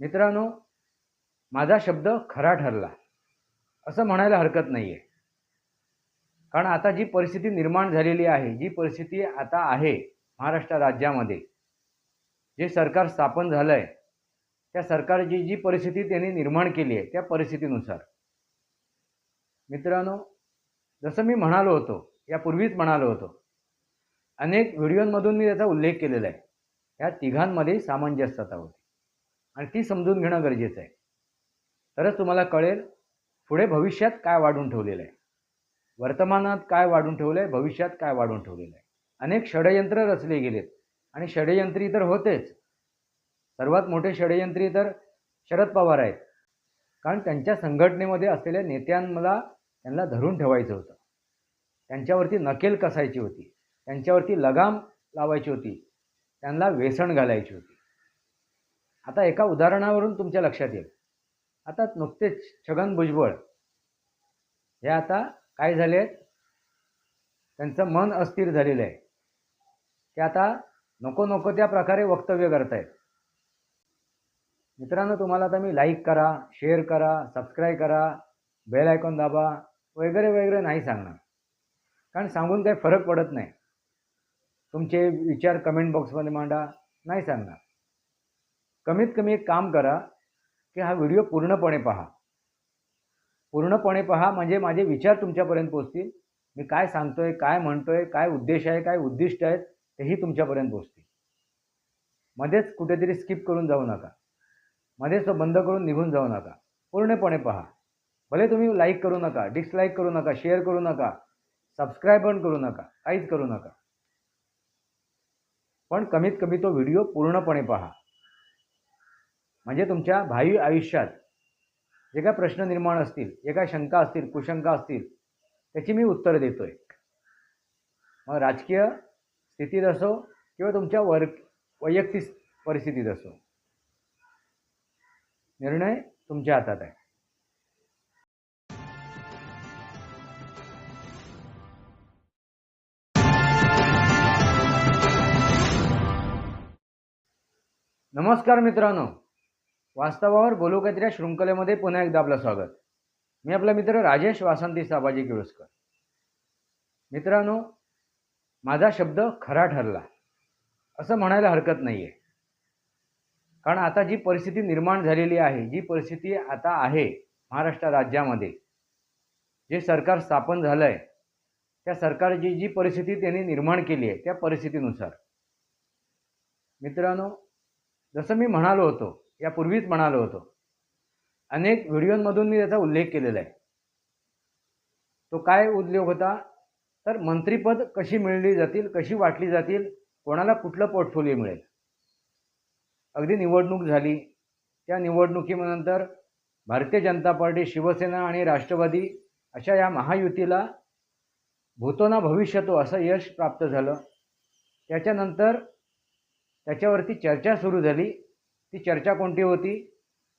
मित्रांनो माझा शब्द खरा ठरला. असं म्हणायला हरकत नाही आहे कारण आता जी परिस्थिती निर्माण झालेली आहे जी परिस्थिती आता आहे महाराष्ट्र राज्यामध्ये जे सरकार स्थापन झालं आहे त्या सरकारची जी परिस्थिती त्यांनी निर्माण केली आहे त्या परिस्थितीनुसार. मित्रांनो जसं मी म्हणालो होतो यापूर्वीच म्हणालो होतो अनेक व्हिडिओंमधून मी त्याचा उल्लेख केलेला आहे. या तिघांमध्ये सामंजस्यता होती. आणि ती समजून घेणं गरजेचं आहे. तरच तुम्हाला कळेल पुढे भविष्यात काय वाढून ठेवलेलं आहे. वर्तमानात काय वाढून ठेवलं आहे भविष्यात काय वाढून ठेवलेलं आहे. अनेक षडयंत्र रचले गेलेत आणि षडयंत्री तर होतेच. सर्वात मोठे षडयंत्री तर शरद पवार आहेत. कारण त्यांच्या संघटनेमध्ये असलेल्या नेत्यांना त्यांना धरून ठेवायचं होतं. त्यांच्यावरती नकेल कसायची होती. त्यांच्यावरती लगाम लावायची होती. त्यांना वेसण घालायची होती. आता एका उदाहरणावरून तुमच्या लक्षात येईल. आता नुकतेच छगन भुजबळ हे आता काय झाले आहेत? त्यांचं मन अस्थिर झालेलं आहे. ते आता नको नको त्या प्रकारे वक्तव्य करतायत. मित्रांनो तुम्हाला आता मी लाईक करा शेअर करा सबस्क्राईब करा बेल आयकॉन दाबा वगैरे वगैरे नाही सांगणार. कारण सांगून काही फरक पडत नाही. तुमचे विचार कमेंट बॉक्समध्ये मांडा नाही सांगणार. कमीत कमी एक काम करा की हा व्हिडिओ पूर्णपणे पहा. पूर्णपणे पहा म्हणजे माझे विचार तुमच्यापर्यंत पोचतील मी काय सांगतोय काय म्हणतोय काय उद्देश आहे काय उद्दिष्ट आहेत तेही तुमच्यापर्यंत पोचतील मध्येच कुठेतरी स्किप करून जाऊ नका. मध्येच तो बंद करून निघून जाऊ नका. पूर्णपणे पहा. भले तुम्ही लाईक करू नका डिसलाईक करू नका शेअर करू नका सबस्क्राईब पण करू नका काहीच करू नका. पण कमीत कमी तो व्हिडिओ पूर्णपणे पहा. म्हणजे तुमच्या भावी आयुष्यात जे काय प्रश्न निर्माण असतील जे काय शंका असतील कुशंका असतील त्याची मी उत्तरं देतोय. मग राजकीय स्थितीत असो किंवा तुमच्या वर वैयक्तिक परिस्थितीत असो निर्णय तुमच्या हातात आहे. नमस्कार मित्रांनो. वास्तवावर बोलू शृंखलेमध्ये पुन्हा एकदा आपलं स्वागत. मी आपला मित्र राजेश वासंती साबाजी किळुसकर. मित्रांनो माझा शब्द खरा ठरला. असं म्हणायला हरकत नाही आहे कारण आता जी परिस्थिती निर्माण झालेली आहे जी परिस्थिती आता आहे महाराष्ट्र राज्यामध्ये जे सरकार स्थापन झालं आहे त्या सरकारची जी परिस्थिती त्यांनी निर्माण केली आहे त्या परिस्थितीनुसार. मित्रांनो जसं मी म्हणालो होतो यापूर्वीच म्हणालो होतो. अनेक व्हिडिओंमधून मी त्याचा उल्लेख केलेला आहे. तो काय उद्योग होता? तर मंत्रीपद कशी मिळली जातील कशी वाटली जातील कोणाला कुठलं पोर्टफोलिओ मिळेल? अगदी निवडणूक झाली. त्या निवडणुकीनंतर भारतीय जनता पार्टी शिवसेना आणि राष्ट्रवादी अशा या महायुतीला भूतोना भविष्यतो असं यश प्राप्त झालं. त्याच्यानंतर त्याच्यावरती चर्चा सुरू झाली. ती चर्चा कोणती होती?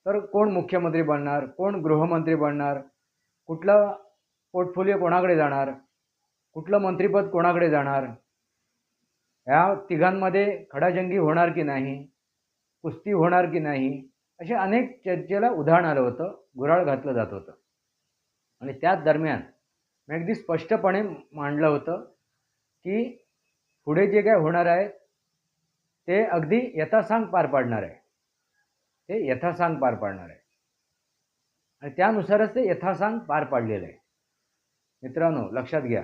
तर कोण मुख्यमंत्री बनणार? कोण गृहमंत्री बनणार? कुठलं पोर्टफोलिओ कोणाकडे जाणार? कुठलं मंत्रिपद कोणाकडे जाणार? ह्या तिघांमध्ये खडाजंगी होणार की नाही? कुस्ती होणार की नाही? असे अनेक चर्चेला उदाहरण आलं होतं गुराळ घातलं जात होतं. आणि त्याच दरम्यान मी अगदी स्पष्टपणे मांडलं होतं की पुढे जे काय होणार आहे ते अगदी यथासांग पार पाडणार आहे. ते यथासांग पार पाडणार आहे. आणि त्यानुसारच ते यथासांग पार पाडलेलं आहे. मित्रांनो लक्षात घ्या.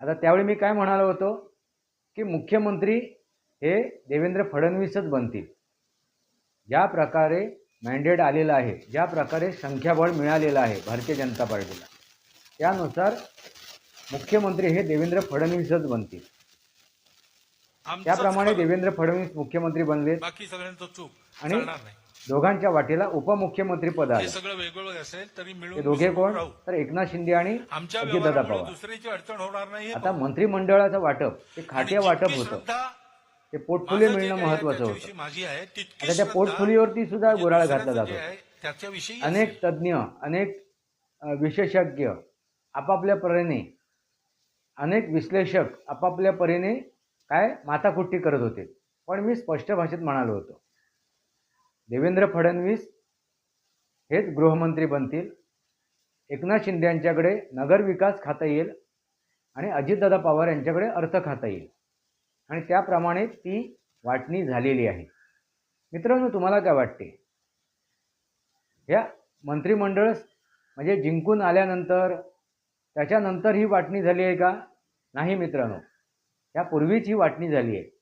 आता त्यावेळी मी काय म्हणालो होतो? की मुख्यमंत्री हे देवेंद्र फडणवीसच बनतील. ज्या प्रकारे मॅन्डेट आलेलं आहे ज्या प्रकारे संख्याबळ मिळालेलं आहे भारतीय जनता पार्टीला त्यानुसार मुख्यमंत्री हे देवेंद्र फडणवीसच बनतील. त्याप्रमाणे. देवेंद्र फडणवीस मुख्यमंत्री बनलेत. बाकी सगळ्यांचं चूक. आणि चालणार नाही. दोघांच्या वाटेला उपमुख्यमंत्री पद हे आलं सगळं वेगवेगळं असेल तरी ते मिळून दोघे मिसळून कोण? राहू. तर एकनाथ शिंदे आणि आमच्या अजितदादा व्यवहारामुळे पवार. दुसऱ्याची अडचण होणार नाही हे आता बघू. मंत्रिमंडळाचं वाटप ते आणि खाते वाटप जितकी होतं. श्रद्धा ते पोर्टफोलिओ माझं जे मिळणं काही आहे महत्वाचं त्याच्याविषयी होतं. माझी आहे तितकी आता त्या श्रद्धा पोर्टफोलिओवरती सुद्धा गोराळ दुसऱ्याचं घातला जात. जे आहे त्याच्याविषयी अनेक असेल. तज्ज्ञ अनेक अ, विशेषज्ञ आपापल्या परीने अनेक विश्लेषक आपापल्या परीने काय माताकुट्टी करत होते. पण मी स्पष्ट भाषेत म्हणालो होतो देवेंद्र फडणवीस हेच गृहमंत्री बनतील. एकनाथ शिंदे यांच्याकडे नगरविकास खातं येईल आणि अजितदादा पवार यांच्याकडे अर्थ खाता येईल. आणि त्याप्रमाणे ती वाटणी झालेली आहे. मित्रांनो तुम्हाला काय वाटते? या मंत्रिमंडळ म्हणजे जिंकून आल्यानंतर त्याच्यानंतर ही वाटणी झाली आहे का? नाही मित्रांनो. यापूर्वीच ही वाटणी झाली आहे.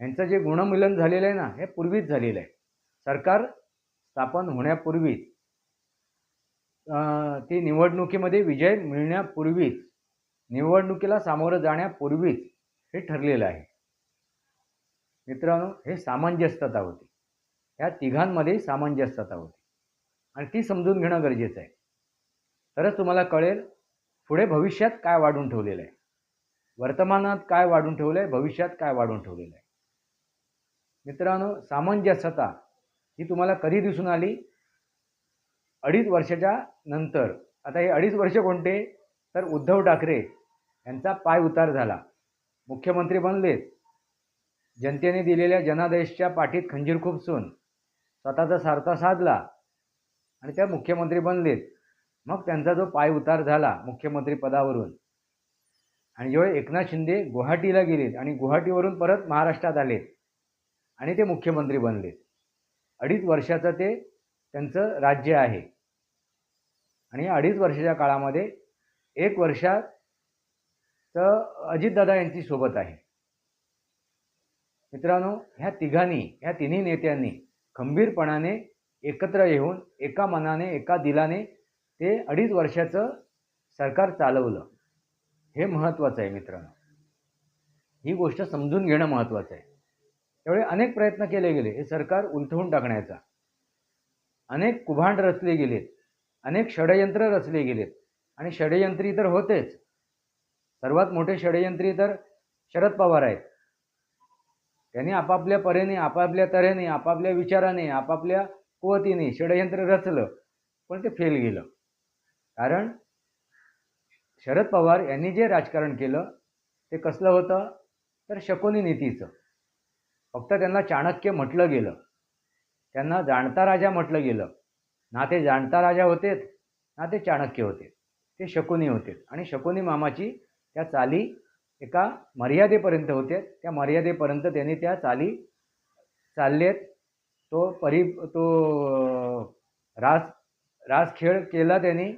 यांचं जे गुणमिलन झालेलं आहे ना हे पूर्वीच झालेलं आहे. सरकार स्थापन होण्यापूर्वीच अं, ती निवडणुकीमध्ये विजय मिळण्यापूर्वीच निवडणुकीला सामोरं जाण्यापूर्वीच हे ठरलेलं आहे. मित्रांनो हे सामंजस्यता होती. ह्या तिघांमध्ये सामंजस्यता होती. आणि ती समजून घेणं गरजेचं आहे. तरच तुम्हाला कळेल पुढे भविष्यात काय वाढून ठेवलेलं आहे. वर्तमानात काय वाढून ठेवलं आहे भविष्यात काय वाढून ठेवलेलं आहे. मित्रांनो सामंजस्यता ही तुम्हाला कधी दिसून आली? अडीच वर्षाच्या नंतर. आता हे अडीच वर्ष कोणते? तर उद्धव ठाकरे यांचा पाय उतार झाला. मुख्यमंत्री बनलेत. जनतेने दिलेल्या जनादेशच्या पाठीत खंजीर खुपसून स्वतःचा सारथा साधला आणि त्या मुख्यमंत्री बनलेत. मग त्यांचा जो पाय उतार झाला मुख्यमंत्री पदावरून. आणि जेव्हा एकनाथ शिंदे गुवाहाटीला गेलेत आणि गुवाहाटीवरून परत महाराष्ट्रात आलेत आणि ते मुख्यमंत्री बनलेत. अडीच वर्षाचं ते त्यांचं राज्य आहे. आणि या अडीच वर्षाच्या काळामध्ये एक वर्षात तर अजितदादा यांची सोबत आहे. मित्रांनो ह्या तिघांनी ह्या तिन्ही नेत्यांनी खंबीरपणाने एकत्र येऊन एका मनाने एका दिलाने ते अडीच वर्षाचं सरकार चालवलं. हे महत्त्वाचं आहे मित्रांनो. ही गोष्ट समजून घेणं महत्त्वाचं आहे. त्यामुळे अनेक प्रयत्न केले गेले. हे सरकार उलथवून टाकण्याचा. अनेक कुभांड रचले गेलेत. अनेक षडयंत्र रचले गेलेत. आणि षडयंत्री तर होतेच. सर्वात मोठे षडयंत्री तर शरद पवार आहेत. त्यांनी आपापल्या परेने आपापल्या तऱ्हेने आपापल्या विचाराने आपापल्या कुवतीने षडयंत्र रचलं पण ते फेल गेलं. कारण शरद पवार यांनी जे राजकारण केलं ते कसलं होतं? तर शकोनी नीतीचं. फक्त त्यांना चाणक्य म्हटलं गेलं. त्यांना जाणता राजा म्हटलं गेलं. ना ते जाणता राजा होतेत ना ते चाणक्य होते ते शकुनी होते आणि शकुनी मामाची त्या चाली एका मर्यादेपर्यंत होते त्या मर्यादेपर्यंत त्यांनी त्या चाली चाललेत. तो परी तो रास रास खेळ केला त्यांनी.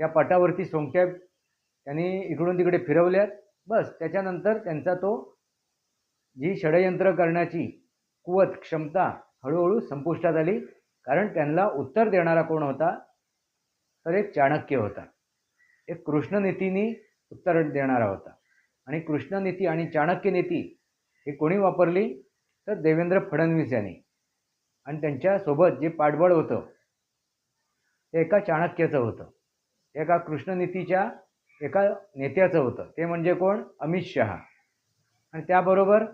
त्या पटावरती सोंगट्या त्यांनी इकडून तिकडे फिरवल्यात. बस त्याच्यानंतर त्यांचा तो जी षडयंत्र करण्याची कुवत क्षमता हळूहळू संपुष्टात आली कारण त्यांना उत्तर देणारा कोण होता? तर एक चाणक्य होता. एक कृष्णनीतीनी उत्तर देणारा होता. आणि कृष्णनीती आणि चाणक्य नीती ही कोणी वापरली? तर देवेंद्र फडणवीस यांनी. आणि त्यांच्यासोबत जे पाठबळ होतं ते एका चाणक्याचं होतं. एका कृष्णनीतीच्या एका नेत्याचं होतं. ते म्हणजे कोण? अमित शहा. आणि त्याबरोबर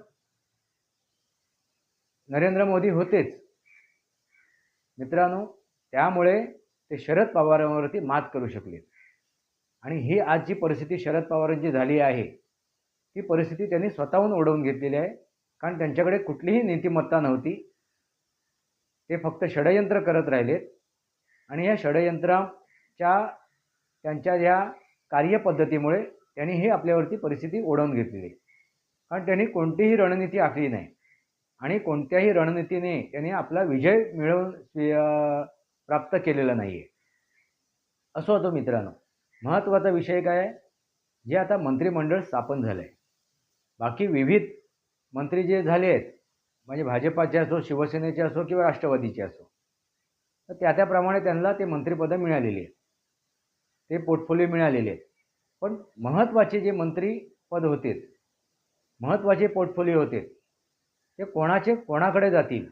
नरेंद्र मोदी होतेच. मित्रांनो त्यामुळे ते शरद पवारांवरती मात करू शकले. आणि ही आज जी परिस्थिती शरद पवारांची झाली आहे. ती परिस्थिती त्यांनी स्वतःहून ओढवून घेतलेली आहे. कारण त्यांच्याकडे कुठलीही नीतिमत्ता नव्हती. ते फक्त षडयंत्र करत राहिलेत. आणि या षडयंत्राच्या त्यांच्या या कार्यपद्धतीमुळे त्यांनी ही आपल्यावरती परिस्थिती ओढवून घेतलेली आहे. कारण त्यांनी कोणतीही रणनीती आखली नाही. आणि कोणत्याही रणनीतीने त्याने आपला विजय मिळवून प्राप्त केलेला नाही आहे असं होतं मित्रांनो महत्त्वाचा विषय काय आहे? जे आता मंत्रिमंडळ स्थापन झालं आहे बाकी विविध मंत्री जे झाले आहेत म्हणजे भाजपाचे असो शिवसेनेचे असो किंवा राष्ट्रवादीचे असो तर त्या त्याप्रमाणे त्यांना ते मंत्रिपदं मिळालेली आहेत. ते पोर्टफोलिओ मिळालेले आहेत. पण महत्त्वाचे जे मंत्रीपद होते महत्त्वाचे पोर्टफोलिओ होते ते कोणाचे कोणाकडे जातील?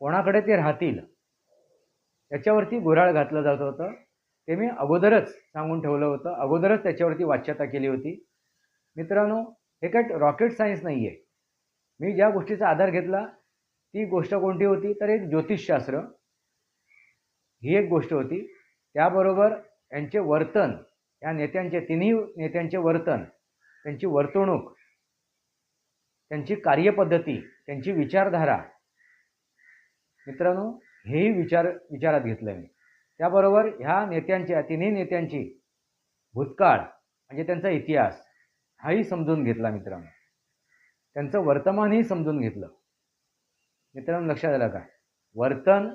कोणाकडे ते राहतील? याच्यावरती गुऱ्हाळ घातलं जात होतं. ते मी अगोदरच सांगून ठेवलं होतं. अगोदरच त्याच्यावरती वाच्यता केली होती. मित्रांनो हे काय रॉकेट सायन्स नाही आहे मी ज्या गोष्टीचा आधार घेतला ती गोष्ट कोणती होती? तर एक ज्योतिषशास्त्र. ही एक गोष्ट होती. त्याबरोबर यांचे वर्तन या नेत्यांचे तिन्ही नेत्यांचे वर्तन त्यांची वर्तणूक त्यांची कार्यपद्धती त्यांची विचारधारा. मित्रांनो हेही विचार विचारात घेतलं मी. त्याबरोबर ह्या नेत्यांच्या तिन्ही नेत्यांची भूतकाळ म्हणजे त्यांचा इतिहास हाही समजून घेतला मित्रांनो. त्यांचं वर्तमानही समजून घेतलं. मित्रांनो लक्षात आलं का? वर्तन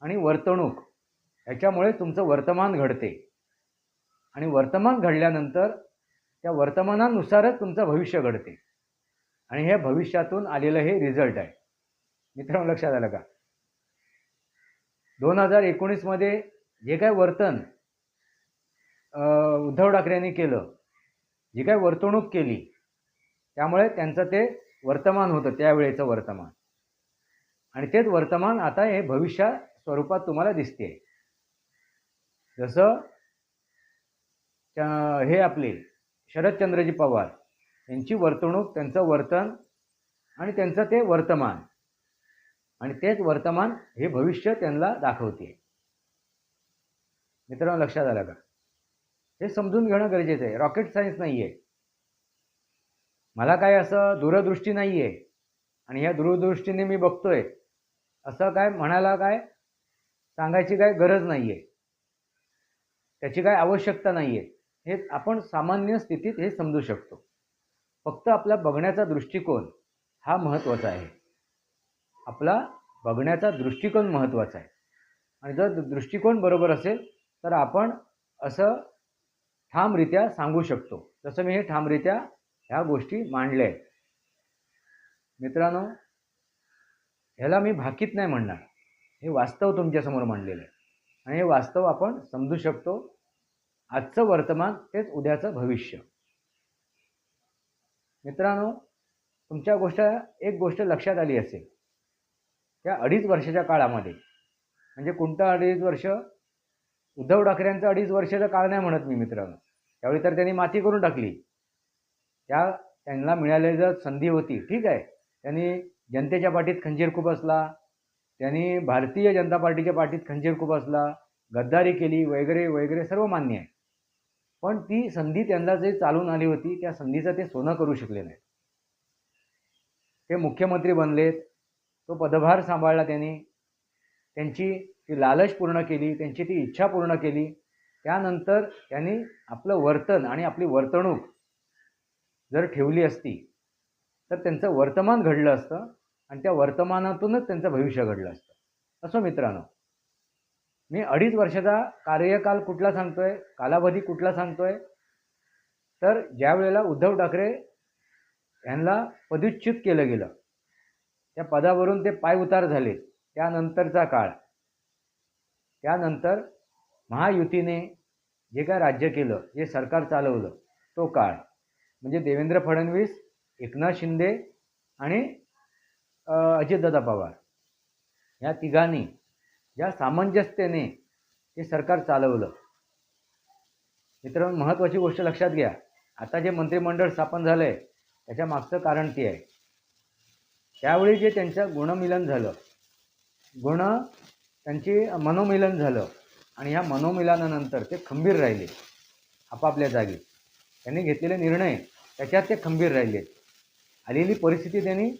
आणि वर्तणूक ह्याच्यामुळे तुमचं वर्तमान घडते. आणि वर्तमान घडल्यानंतर त्या वर्तमानानुसारच तुमचं भविष्य घडते. आणि हे भविष्यातून आलेलं हे रिझल्ट आहे. मित्रांनो लक्षात आलं का? दोन हजार एकोणीसमध्ये जे काय वर्तन उद्धव ठाकरेंनी केलं जी काय वर्तणूक केली त्यामुळे त्यांचं ते वर्तमान होतं त्यावेळेचं वर्तमान. आणि तेच वर्तमान आता हे भविष्या स्वरूपात तुम्हाला दिसते. जसं हे आपले शरदचंद्रजी पवार त्यांची वर्तणूक त्यांचं वर्तन आणि त्यांचं ते वर्तमान. आणि तेच वर्तमान हे भविष्य त्यांना दाखवते. मित्रांनो लक्षात आलं का? हे समजून घेणं गरजेचं आहे. रॉकेट सायन्स नाही आहे मला काय असं दूरदृष्टी नाही आहे आणि ह्या दूरदृष्टीने मी बघतोय. असं काय म्हणायला काय? सांगायची काय गरज नाही आहे त्याची काय आवश्यकता नाही आहे हे आपण सामान्य स्थितीत हे समजू शकतो. फक्त आपला बघण्याचा दृष्टिकोन हा महत्त्वाचा आहे. आपला बघण्याचा दृष्टिकोन महत्त्वाचा आहे. आणि जर दृष्टिकोन बरोबर असेल तर आपण असं ठामरित्या सांगू शकतो. जसं मी हे ठामरित्या ह्या गोष्टी मांडल्या आहेत. मित्रांनो ह्याला मी भाकीत नाही म्हणणार. हे वास्तव तुमच्यासमोर मांडलेलं आहे. आणि हे वास्तव आपण समजू शकतो. आजचं वर्तमान तेच उद्याचं भविष्य. मित्रांनो तुमच्या गोष्ट एक गोष्ट लक्षात आली असेल. त्या अडीच वर्षाच्या काळामध्ये म्हणजे कोणतं अडीच वर्ष? उद्धव ठाकरेंचं अडीच वर्षाचा काळ नाही म्हणत मी मित्रांनो. त्यावेळी तर त्यांनी माती करून टाकली. त्या त्यांना मिळालेली जर संधी होती. ठीक आहे. त्यांनी जनतेच्या पाठीत खंजीर खूप असला. त्यांनी भारतीय जनता पार्टीच्या पाठीत खंजीर खूप असला. गद्दारी केली वगैरे वगैरे सर्व मान्य आहे. पण ती संधी त्यांना जे चालून आली होती त्या संधीचं ते सोनं करू शकले नाही ते मुख्यमंत्री बनलेत तो पदभार सांभाळला त्यांनी. त्यांची ती लालच पूर्ण केली त्यांची ती इच्छा पूर्ण केली. त्यानंतर त्यांनी आपलं वर्तन आणि आपली वर्तणूक जर ठेवली असती तर त्यांचं वर्तमान घडलं असतं आणि त्या वर्तमानातूनच त्यांचं भविष्य घडलं असतं. असं मित्रांनो मी अडीच वर्षाचा कार्यकाल कुठला सांगतोय कालावधी कुठला सांगतोय? तर ज्या वेळेला उद्धव ठाकरे यांना पदच्युत केलं गेलं त्या पदावरून ते पायउतार झाले त्यानंतरचा काळ. त्यानंतर महायुतीने जे काय राज्य केलं जे सरकार चालवलं तो काळ. म्हणजे देवेंद्र फडणवीस एकनाथ शिंदे आणि अजितदादा पवार. या तिघांनी या सामंजस्याने ते सरकार चालवलं. मित्रांनो महत्त्वाची गोष्ट लक्षात घ्या. आता जे मंत्रिमंडळ स्थापन झालं आहे त्याच्या मागचं कारण ते आहे. त्यावेळी जे त्यांचं गुणमिलन झालं गुण त्यांची मनोमिलन झालं आणि ह्या मनोमिलनानंतर ते खंबीर राहिले आपापल्या जागी. त्यांनी घेतलेले निर्णय त्याच्यात ते खंबीर राहिले. आलेली परिस्थिती त्यांनी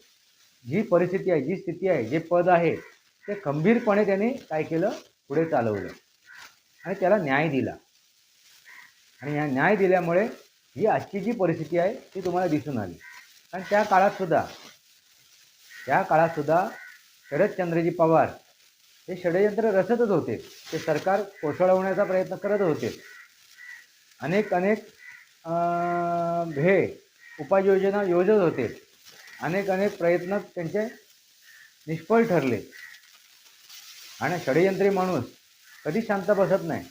जी परिस्थिती आहे जी स्थिती आहे जे पद आहे ते खंबीरपणे त्यांनी काय केलं? पुढे चालवलं. आणि त्याला न्याय दिला. आणि या न्याय दिल्यामुळे ही आजची जी परिस्थिती आहे ती तुम्हाला दिसून आली. कारण त्या काळातसुद्धा त्या काळातसुद्धा शरदचंद्रजी पवार हे षडयंत्र रचतच होते. ते सरकार कोसळवण्याचा प्रयत्न करत होते. अनेक अनेक भे उपाययोजना योजत होते. अनेक अनेक प्रयत्न त्यांचे निष्फळ ठरले. आणि षडयंत्री माणूस कधी शांत बसत नाही.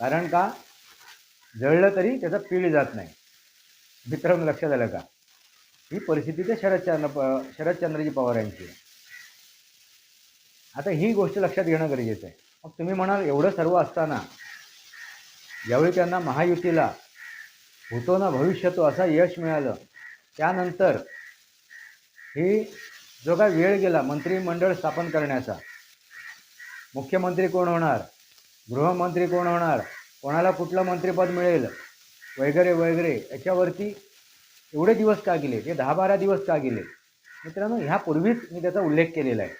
कारण का? जळलं तरी त्याचा पीळ जात नाही. मित्रांनो लक्षात आलं का? ही परिस्थिती ते शरदचंद्र प शरदचंद्रजी पवार यांची आहे. आता ही गोष्ट लक्षात घेणं गरजेचं आहे. मग तुम्ही म्हणाल एवढं सर्व असताना ज्यावेळी त्यांना महायुतीला होतो ना भविष्यतो असा यश मिळालं त्यानंतर ही जो काय वेळ गेला मंत्रिमंडळ स्थापन करण्याचा. मुख्यमंत्री कोण होणार? गृहमंत्री कोण होणार? कोणाला कुठलं मंत्रिपद मिळेल? वगैरे वगैरे. याच्यावरती एवढे दिवस का गेले? ते दहा बारा दिवस का गेले? मित्रांनो ह्यापूर्वीच मी त्याचा उल्लेख केलेला आहे.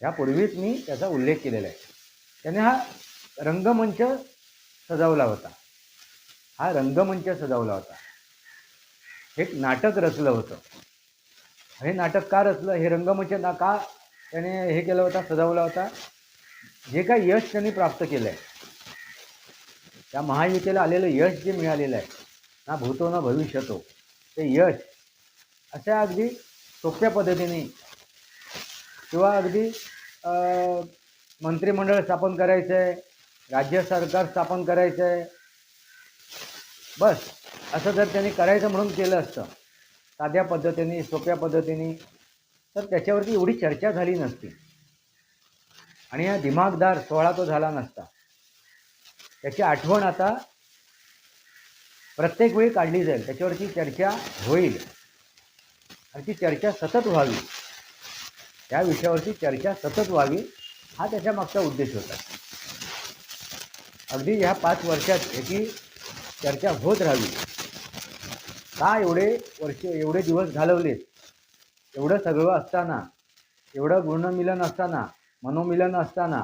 ह्यापूर्वीच मी त्याचा उल्लेख केलेला आहे. त्याने हा रंगमंच सजवला होता. हा रंगमंच सजवला होता. एक नाटक रचलं होतं. हे नाटक का रचलं हे रंगमंच ना का त्याने हे केलं होता सजवला होता. जे काय यश त्यांनी प्राप्त केलं आहे त्या महायुतीला आलेलं यश जे मिळालेलं आहे ना भूतो ना भविष्यतो ते यश अशा अगदी सोप्या पद्धतीने किंवा अगदी मंत्रिमंडळ स्थापन करायचं आहे राज्य सरकार स्थापन करायचं आहे बस असं जर त्यांनी करायचं म्हणून केलं असतं साध्या पद्धतीने सोप्या पद्धतीने. तर त्याच्यावरती एवढी चर्चा झाली नसती. आणि हा दिमागदार सोहळा तो झाला नसता. त्याची आठवण आता प्रत्येक वेळी काढली जाईल. त्याच्यावरची चर्चा होईल. आणि ती चर्चा सतत व्हावी. त्या विषयावरची चर्चा सतत व्हावी हा त्याच्या मागचा उद्देश होता. अगदी ह्या पाच वर्षात याची चर्चा होत राहावी. का एवढे वर्ष एवढे दिवस घालवलेत एवढं सगळं असताना एवढं गुणमिलन असताना मनोमिलन असताना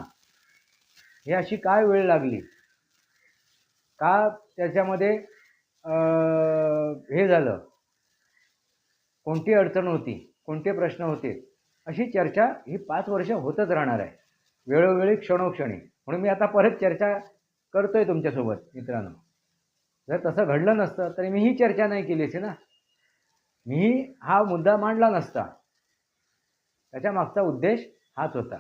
हे अशी काय वेळ लागली? का त्याच्यामध्ये हे झालं? कोणती अडचण होती? कोणते प्रश्न होते? अशी चर्चा ही पाच वर्ष होतच राहणार आहे. वेळोवेळी क्षणोक्षणी. म्हणून मी आता परत चर्चा करतोय तुमच्यासोबत मित्रांनो. जर तसं घडलं नसतं तरी मी ही चर्चा नाही केली असती ना. मी हा मुद्दा मांडला नसता. त्याच्या मागचा उद्देश हाच होता.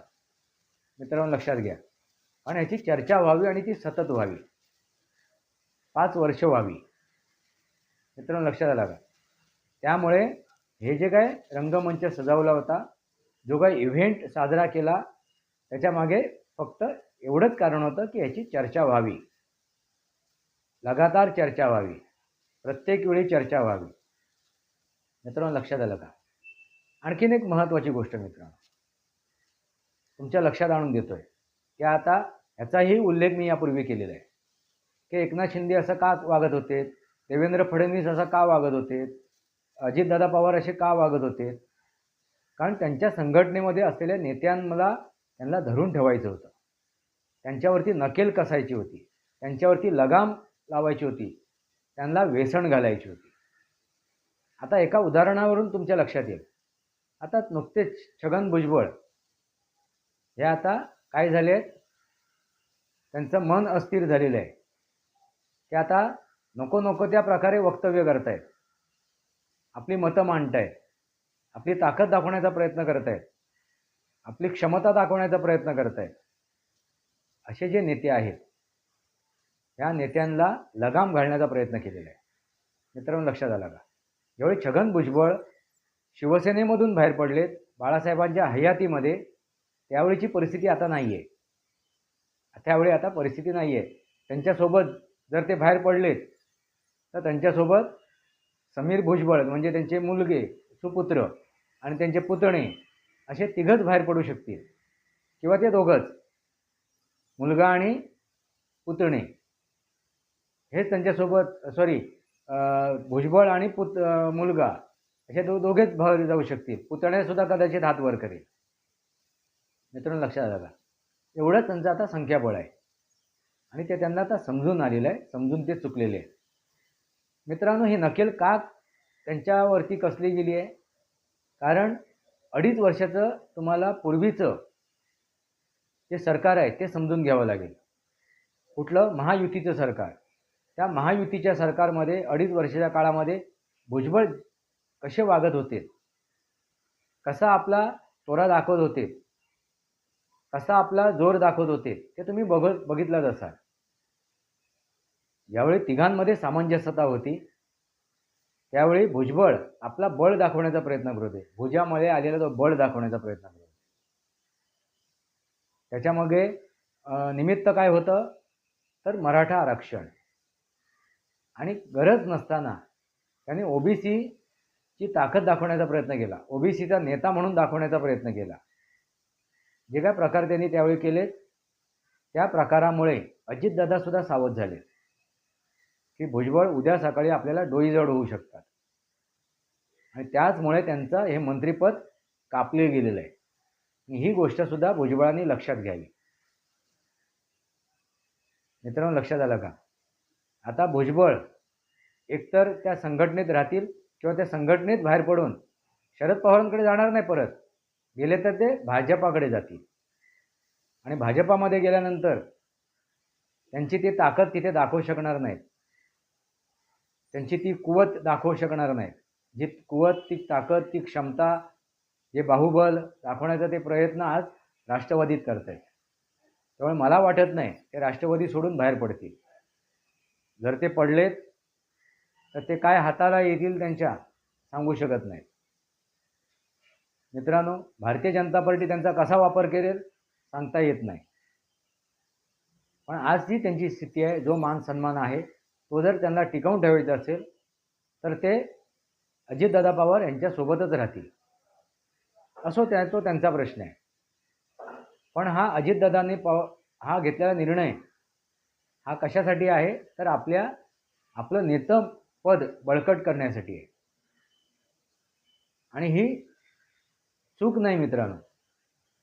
मित्रांनो लक्षात घ्या. पण ह्याची चर्चा व्हावी आणि ती सतत व्हावी. पाच वर्ष व्हावी. मित्रांनो लक्षात आला का? त्यामुळे हे जे काय रंगमंच सजवला होता जो काही इव्हेंट साजरा केला त्याच्यामागे फक्त एवढंच कारण होतं की ह्याची चर्चा व्हावी. लगातार चर्चा व्हावी. प्रत्येक वेळी चर्चा व्हावी. मित्रांनो लक्षात आलं का? आणखीन एक महत्त्वाची गोष्ट मित्रांनो. तुमच्या लक्षात आणून देतोय की आता ह्याचाही उल्लेख मी यापूर्वी केलेला आहे. की एकनाथ शिंदे असं का वागत होते? देवेंद्र फडणवीस असं का वागत होते? अजितदादा पवार असे का वागत होते? कारण त्यांच्या संघटनेमध्ये असलेल्या नेत्यांना त्यांना धरून ठेवायचं होतं. त्यांच्यावरती नकेल कसायची होती. त्यांच्यावरती लगाम लावायची होती. त्यांना वेसण घालायची होती. आता एका उदाहरणावरून तुमच्या लक्षात येईल. आता नुकतेच छगन भुजबळ हे आता काय झाले आहेत त्यांचं मन अस्थिर झालेलं आहे. ते आता नको नको त्या प्रकारे वक्तव्य करतायत. आपली मतं मांडतायत. आपली ताकद दाखवण्याचा प्रयत्न करतायत. आपली क्षमता दाखवण्याचा प्रयत्न करतायत. असे जे नेते आहेत या नेत्यांना लगाम घालण्याचा प्रयत्न केलेला आहे. मित्रांनो लक्षात आला का? ज्यावेळी छगन भुजबळ शिवसेनेमधून बाहेर पडलेत. बाळासाहेबांच्या हयातीमध्ये त्यावेळीची परिस्थिती आता नाही आहे त्यावेळी आता परिस्थिती नाही आहे त्यांच्यासोबत जर ते बाहेर पडलेत तर त्यांच्यासोबत समीर भुजबळ म्हणजे त्यांचे मुलगे सुपुत्र आणि त्यांचे पुतणे असे तिघंच बाहेर पडू शकतील. किंवा ते दोघंच मुलगा आणि पुतणे. हेच त्यांच्यासोबत सॉरी भुजबळ आणि पुत मुलगा असे दो दोघेच बाहेर जाऊ शकतील. पुतण्यासुद्धा कदाचित हात वर करेल. मित्रांनो लक्षात आलं का एवढंच त्यांचं आता संख्याबळ आहे. आणि ते त्यांना आता समजून आलेलं आहे समजून ते चुकलेले आहे मित्रांनो ही नकेल का त्यांच्यावरती कसली गेली आहे? कारण अडीच वर्षाचं तुम्हाला पूर्वीचं जे सरकार आहे ते समजून घ्यावं लागेल. कुठलं? महायुतीचं सरकार. त्या महायुतीच्या सरकारमध्ये अडीच वर्षाच्या काळामध्ये भुजबळ कसे वागत होते? कसा आपला तोरा दाखवत होते? कसा आपला जोर दाखवत होते? ते तुम्ही बघत बघितलंच असाल. ज्यावेळी तिघांमध्ये सामंजस्यता होती. त्यावेळी भुजबळ आपला बळ दाखवण्याचा प्रयत्न करत होते. भुजामध्ये आलेला तो बळ दाखवण्याचा प्रयत्न करत होते. त्याच्यामागे निमित्त काय होतं? तर मराठा आरक्षण. आणि गरज नसताना त्याने ओबीसीची ताकद दाखवण्याचा प्रयत्न केला. ओबीसीचा नेता म्हणून दाखवण्याचा प्रयत्न केला. जे काय प्रकार त्यांनी त्यावेळी केले त्या प्रकारामुळे अजितदादासुद्धा सावध झाले. की भुजबळ उद्या सकाळी आपल्याला डोईजड होऊ शकतात. आणि त्याचमुळे त्यांचं हे मंत्रिपद कापले गेलेलं आहे. ही गोष्टसुद्धा भुजबळांनी लक्षात घ्यावी. मित्रांनो लक्षात आलं का? आता भुजबळ एकतर त्या संघटनेत राहतील किंवा त्या संघटनेत बाहेर पडून शरद पवारांकडे जाणार नाही परत. गेले तर ते भाजपाकडे जातील. आणि भाजपामध्ये गेल्यानंतर त्यांची ती ताकद तिथे दाखवू शकणार नाहीत. त्यांची ती कुवत दाखवू शकणार नाहीत. जी कुवत ती ताकद ती क्षमता जे बाहुबल दाखवण्याचा ते प्रयत्न आज राष्ट्रवादीत करत आहेत त्यामुळे मला वाटत नाही ते राष्ट्रवादी सोडून बाहेर पडतील. जर ते पडलेत तर ते काय हाताला येतील त्यांच्या सांगू शकत नाहीत. मित्रांनो भारतीय जनता पार्टी त्यांचा कसा वापर करेल सांगता येत नाही. पण आज जी त्यांची स्थिती आहे जो मान सन्मान आहे तो जर त्यांना टिकवून ठेवायचा असेल तर ते अजितदादा पवार यांच्यासोबतच राहतील. असो त्या तो त्यांचा प्रश्न आहे. पण हा अजितदादांनी पव हा घेतलेला निर्णय हा कशासाठी आहे? तर आपल्या आपलं नेतं पद बळकट करण्यासाठी आहे. आणि ही चूक नाही मित्रांनो.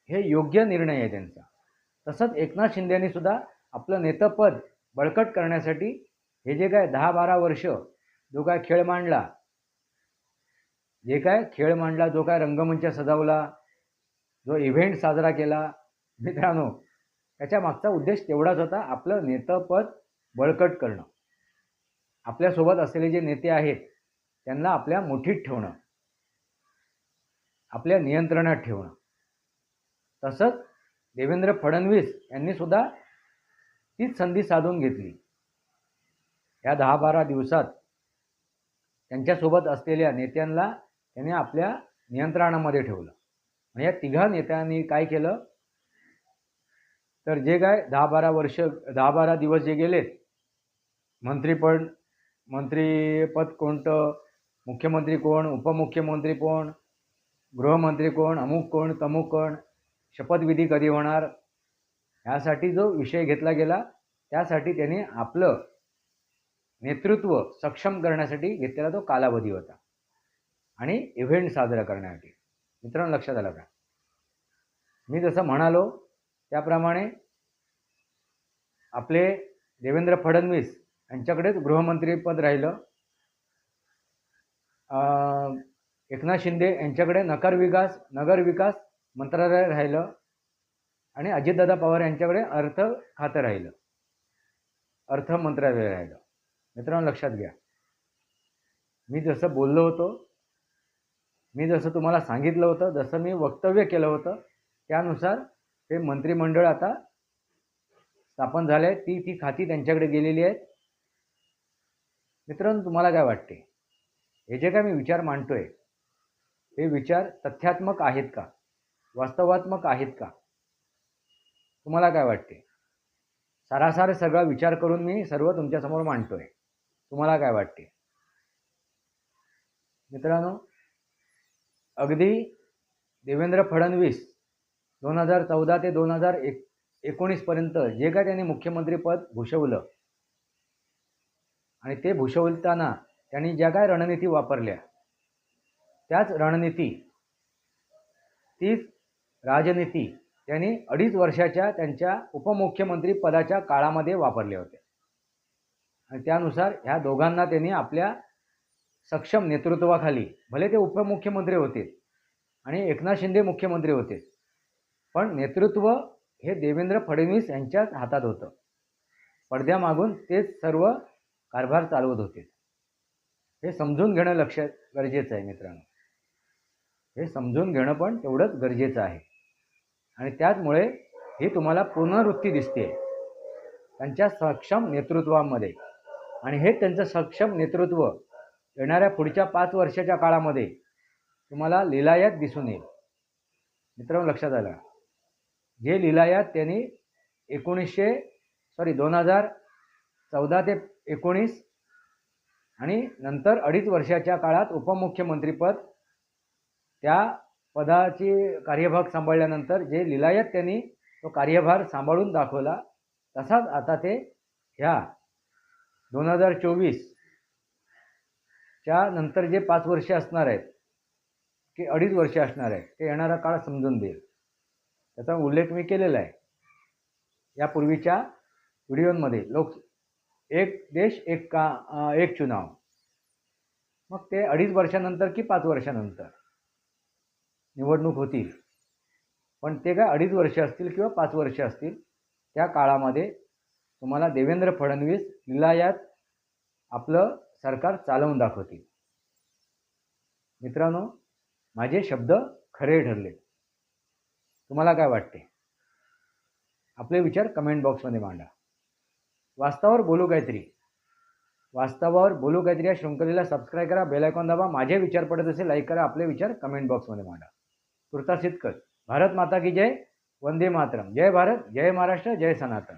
हे योग्य निर्णय आहे त्यांचा. तसंच एकनाथ शिंदेनी सुद्धा आपलं नेतपद बळकट करण्यासाठी हे जे काय दहा बारा वर्ष जो काय खेळ मांडला जे काय खेळ मांडला जो काय रंगमंच सजावला जो इव्हेंट साजरा केला मित्रांनो त्याच्या मागचा उद्देश तेवढाच होता आपलं नेतपद बळकट करणं. आपल्यासोबत असलेले जे नेते आहेत त्यांना आपल्या मुठीत ठेवणं. आपल्या नियंत्रणात ठेवणं. तसंच देवेंद्र फडणवीस यांनी सुद्धा तीच संधी साधून घेतली. या दहा बारा दिवसात त्यांच्यासोबत असलेल्या नेत्यांना त्यांनी आपल्या नियंत्रणामध्ये ठेवलं. आणि या तिघा नेत्यांनी काय केलं? तर जे काय दहा बारा वर्ष दहा बारा दिवस जे गेलेत मंत्रीपद मंत्रीपद कोणतं मुख्यमंत्री कोण उपमुख्यमंत्री कोण गृहमंत्री कोण अमुक कोण तमुक कोण शपथविधी कधी होणार ह्यासाठी जो विषय घेतला गेला त्यासाठी त्यांनी आपलं नेतृत्व सक्षम करण्यासाठी घेतलेला तो कालावधी होता. आणि इव्हेंट साजरा करण्यासाठी. मित्रांनो लक्षात आलं का? मी जसं म्हणालो त्याप्रमाणे आपले देवेंद्र फडणवीस यांच्याकडेच गृहमंत्रीपद राहिलं. अं, एकनाथ शिंदे यांच्याकडे नगर विकास नगर विकास मंत्रालय राहिलं आणि अजितदादा पवार यांच्याकडे अर्थ खातं राहिलं. अर्थ मंत्रालय राहिलं. मित्रांनो लक्षात घ्या. मी जसं बोललो होतो मी जसं तुम्हाला सांगितलं होतं जसं मी वक्तव्य केलं होतं त्यानुसार ते मंत्रिमंडळ आता स्थापन झाले आहे ती ती खाती त्यांच्याकडे गेलेली आहेत. मित्रांनो तुम्हाला काय वाटते? हे जे काय मी विचार मांडतोय हे विचार तथ्यात्मक आहेत का? वास्तवात्मक आहेत का? तुम्हाला काय वाटते? सारासार सगळा विचार करून मी सर्व तुमच्यासमोर मांडतोय. तुम्हाला काय वाटते? मित्रांनो अगदी देवेंद्र फडणवीस दोन हजार चौदा ते दोन हजार एक एकोणीसपर्यंत जे काय त्यांनी मुख्यमंत्रीपद भूषवलं आणि ते भूषवताना त्यांनी ज्या काय रणनीती वापरल्या त्याच रणनीती तीच राजनीती त्यांनी अडीच वर्षाच्या त्यांच्या उपमुख्यमंत्री पदाच्या काळामध्ये वापरल्या होत्या आणि त्यानुसार ह्या दोघांना त्यांनी आपल्या सक्षम नेतृत्वाखाली भले ते उपमुख्यमंत्री होते आणि एकनाथ शिंदे मुख्यमंत्री होते पण नेतृत्व हे देवेंद्र फडणवीस यांच्याच हातात होतं. पडद्यामागून तेच सर्व कारभार चालवत होते. हे समजून घेणं लक्ष गरजेचं आहे मित्रांनो. हे समजून घेणं पण तेवढंच गरजेचं आहे. आणि त्याचमुळे ही तुम्हाला पुनर्वृत्ती दिसते. त्यांच्या सक्षम नेतृत्वामध्ये आणि हे त्यांचं सक्षम नेतृत्व येणाऱ्या पुढच्या पाच वर्षाच्या काळामध्ये तुम्हाला लिलायत दिसून येईल. मित्रांनो लक्षात आलं? जे लिलायात त्यांनी एकोणीसशे सॉरी दोन हजार चौदा ते एकोणीस आणि नंतर अडीच वर्षाच्या काळात उपमुख्यमंत्रीपद त्या पदाची कार्यभाग सांभाळल्यानंतर जे लिलायत त्यांनी तो कार्यभार सांभाळून दाखवला. तसाच आता ते ह्या दोन हजार चोवीसच्या नंतर जे पाच वर्षे असणार आहेत की अडीच वर्षे असणार आहेत ते येणारा काळ समजून देईल. त्याचा उल्लेख मी केलेला आहे. यापूर्वीच्या व्हिडिओमध्ये लोक एक देश एक का एक चुनाव. मग ते अडीच वर्षानंतर की पाच वर्षानंतर निवडणूक होतील. पण ते काय अडीच वर्ष असतील किंवा पाच वर्ष असतील त्या काळामध्ये तुम्हाला देवेंद्र फडणवीस निलायात आपलं सरकार चालवून दाखवतील. मित्रांनो माझे शब्द खरे ठरले. तुम्हाला काय वाटते? आपले विचार कमेंट बॉक्समध्ये मांडा. वास्तवावर बोलू काहीतरी. वास्तवावर बोलू काहीतरी या शृंखलेला सबस्क्राईब करा बेल आयकॉन दाबा. माझे विचार पडत असेल लाईक करा. आपले विचार कमेंट बॉक्समध्ये मांडा. तुर्तास इतकंच. भारत माता की जय. वंदे मातरम. जय भारत जय महाराष्ट्र जय सनातन.